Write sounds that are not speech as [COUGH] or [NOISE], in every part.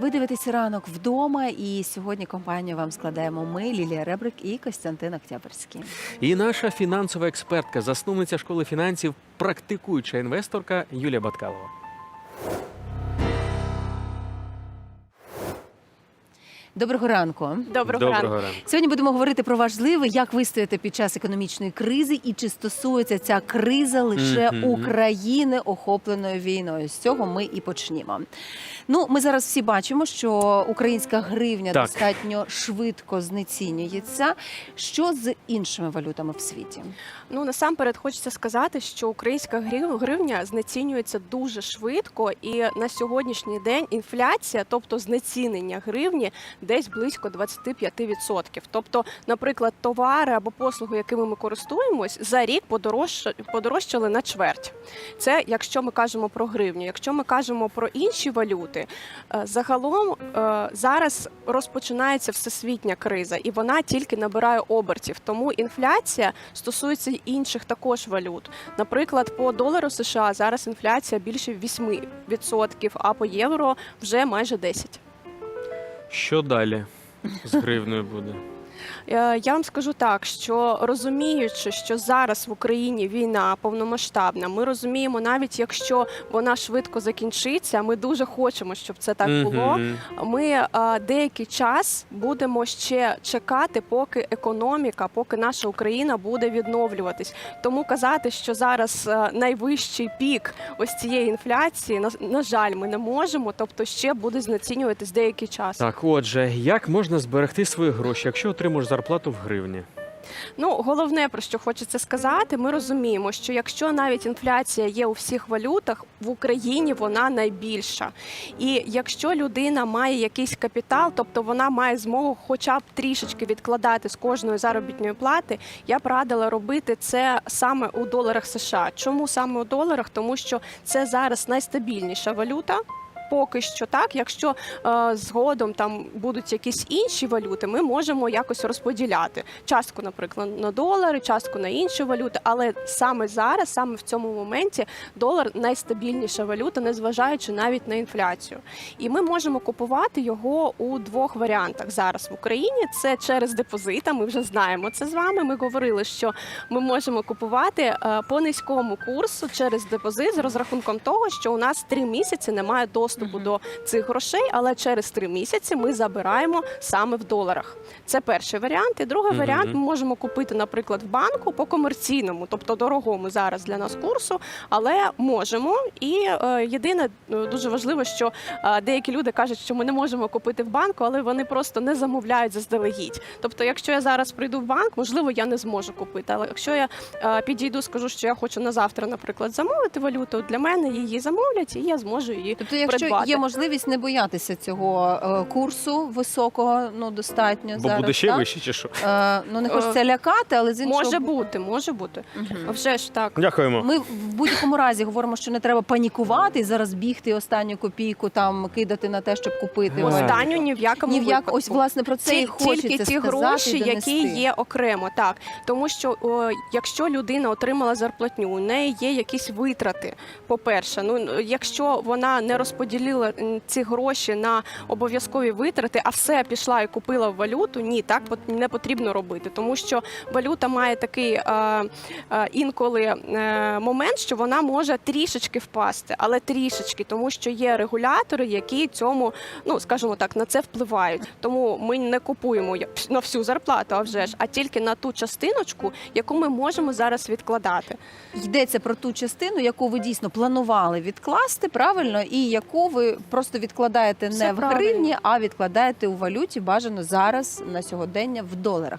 Ви дивитесь ранок вдома, і сьогодні компанію вам складаємо ми, Лілія Ребрик і Костянтин Октябрьський. І наша фінансова експертка, засновниця школи фінансів, практикуюча інвесторка Юлія Баткалова. Доброго ранку. Доброго, ранку. ранку. Сьогодні будемо говорити про важливе, як вистояти під час економічної кризи, і чи стосується ця криза лише Мгм. України, охопленої війною. З цього ми і почнімо. Ну, ми зараз всі бачимо, що українська гривня Так. достатньо швидко знецінюється. Що з іншими валютами в світі? Ну насамперед хочеться сказати, що українська гривня знецінюється дуже швидко, і на сьогоднішній день інфляція, тобто знецінення гривні, десь близько 25%. Тобто, наприклад, товари або послуги, якими ми користуємось, за рік подорожча- подорожчали на чверть. Це якщо ми кажемо про гривню. Якщо ми кажемо про інші валюти, е, загалом е, зараз розпочинається всесвітня криза, і вона тільки набирає обертів. Тому інфляція стосується інших також валют. Наприклад, по долару США зараз інфляція більше 8%, а по євро вже майже 10%. Що далі з гривною буде? Е, Я вам скажу так, що розуміючи, що зараз в Україні війна повномасштабна, ми розуміємо, навіть якщо вона швидко закінчиться, ми дуже хочемо, щоб це так було. Ми е, деякий час будемо ще чекати, поки економіка, поки наша Україна буде відновлюватись. Тому казати, що зараз е, найвищий пік ось цієї інфляції, на, жаль, ми не можемо. Тобто ще буде знецінюватись деякий час. Так, отже, як можна зберегти свої гроші, якщо отримуєш зарплату в гривні? Ну, головне про що хочеться сказати, ми розуміємо, що якщо навіть інфляція є у всіх валютах, в Україні вона найбільша. І якщо людина має якийсь капітал, тобто вона має змогу хоча б трішечки відкладати з кожної заробітної плати, я б радила робити це саме у доларах США. Чому саме у доларах? Тому що це зараз найстабільніша валюта. Поки що так, якщо е, згодом там будуть якісь інші валюти, ми можемо якось розподіляти частку, наприклад, на долари, частку на інші валюти. Але саме зараз, саме в цьому моменті, долар найстабільніша валюта, незважаючи навіть на інфляцію. І ми можемо купувати його у двох варіантах зараз в Україні. Це через депозита. Ми вже знаємо це з вами. Ми говорили, що ми можемо купувати е, по низькому курсу через депозит з розрахунком того, що у нас три місяці немає доступу Мгм. до цих грошей, але через три місяці ми забираємо саме в доларах. Це перший варіант. І другий Мгм. варіант ми можемо купити, наприклад, в банку по комерційному, тобто дорогому зараз для нас курсу, але можемо. І е, єдине е, дуже важливо, що е, деякі люди кажуть, що ми не можемо купити в банку, але вони просто не замовляють заздалегідь. Тобто, якщо я зараз прийду в банк, можливо, я не зможу купити. Але якщо я е, підійду, скажу, що я хочу на завтра, наприклад, замовити валюту, для мене її замовлять, і я зможу її Тобто, якщо придбати. є можливість не боятися цього е, курсу високого, ну достатньо Бо зараз, буде ще так? вище, чи що? Е, ну не Е, хочеться лякати, але з іншого Може бути, може бути. Мгм. Вже ж так. Дякуємо. Ми в будь-якому разі говоримо, що не треба панікувати і зараз бігти останню копійку там кидати на те, щоб купити. Останню ні в якому Ні в як випадку. ось власне про це і Ті- хочеться тільки ті сказати гроші, донести. які є окремо, так тому що о, якщо людина отримала зарплатню, у неї є якісь витрати. По-перше, ну якщо вона не розподілила м, ці гроші на обов'язкові витрати, а все пішла і купила в валюту, ні, так не потрібно робити, тому що валюта має такий е, е, інколи е, момент, що вона може трішечки впасти, але трішечки, тому що є регулятори, які цьому, ну скажімо так, на це впливають. Тому ми не купуємо на всю зарплату, а вже ж, а тільки на ту частиночку, яку ми можемо зараз відкладати. Йдеться про ту частину, яку ви дійсно планували відкласти правильно, і яку ви просто відкладаєте Все не в правильно. гривні, а відкладаєте у валюті, бажано зараз на сьогодення в доларах.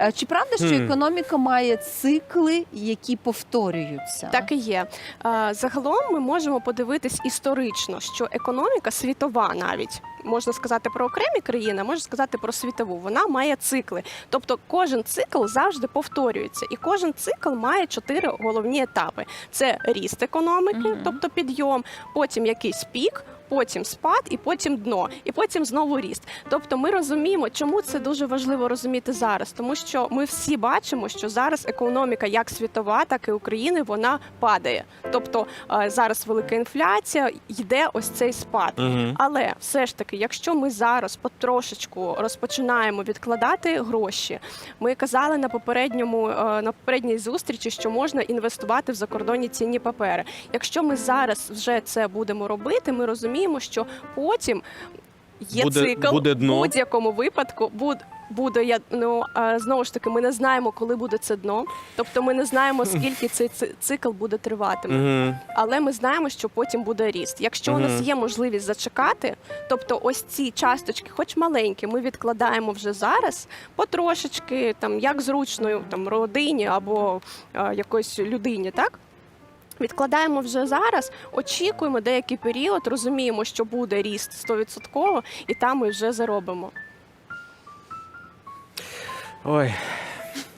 Е, Чи правда, що mm. економіка має цикли, які повторюються? Так і є. Е, Загалом ми можемо подивитись історично, що економіка світова навіть. Можна сказати про окремі країни, а можна сказати про світову. Вона має цикли. Тобто кожен цикл завжди повторюється, і кожен цикл має чотири головні етапи: це ріст економіки, тобто підйом, потім якийсь пік, потім спад, і потім дно, і потім знову ріст. Тобто, ми розуміємо, чому це дуже важливо розуміти зараз, тому що ми всі бачимо, що зараз економіка, як світова, так і України, вона падає. Тобто е, зараз велика інфляція, йде ось цей спад. Угу. Але все ж таки, якщо ми зараз потрошечку розпочинаємо відкладати гроші, ми казали на попередньому е, на попередній зустрічі, що можна інвестувати в закордонні цінні папери. Якщо ми зараз вже це будемо робити, ми розуміємо, що потім є Буде- цикл буде в будь-якому випадку. Буде буде я ну знову ж таки, ми не знаємо, коли буде це дно. Тобто, ми не знаємо, скільки цей ци- цикл буде триватиме Угу. але ми знаємо, що потім буде ріст. Якщо у нас є можливість зачекати, тобто ось ці часточки, хоч маленькі, ми відкладаємо вже зараз потрошечки, там як зручно там родині або е, якоїсь людині, так. Відкладаємо вже зараз, очікуємо деякий період, розуміємо, що буде ріст 100%, і там ми вже заробимо. Ой.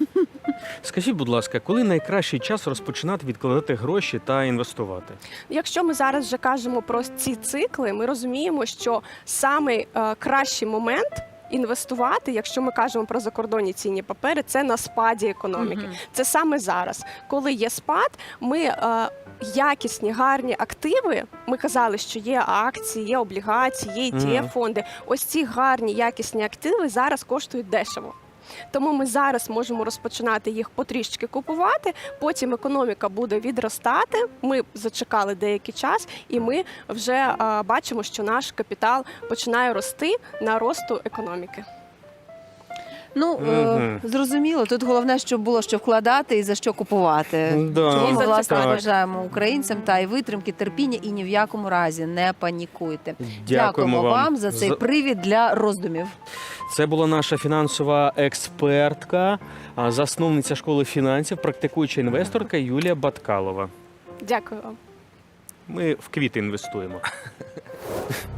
[LAUGHS] Скажіть, будь ласка, коли найкращий час розпочинати відкладати гроші та інвестувати? Якщо ми зараз вже кажемо про ці цикли, ми розуміємо, що саме е, кращий момент. Інвестувати, якщо ми кажемо про закордонні цінні папери, це на спаді економіки. Угу. Це саме зараз. Коли є спад, ми е, якісні, гарні активи. Ми казали, що є акції, є облігації, є ті фонди. Ось ці гарні, якісні активи зараз коштують дешево. Тому ми зараз можемо розпочинати їх потрішки купувати. Потім економіка буде відростати. Ми зачекали деякий час, і ми вже бачимо, що наш капітал починає рости на росту економіки. Ну е, зрозуміло. Тут головне, щоб було що вкладати і за що купувати. Да, Тому ми, власне так. бажаємо українцям та й витримки, терпіння і ні в якому разі не панікуйте. Дякуємо вам за цей привід для роздумів. Це була наша фінансова експертка, а, засновниця школи фінансів, практикуюча інвесторка Юлія Баткалова. Дякую вам. Ми в квіти інвестуємо. [LAUGHS]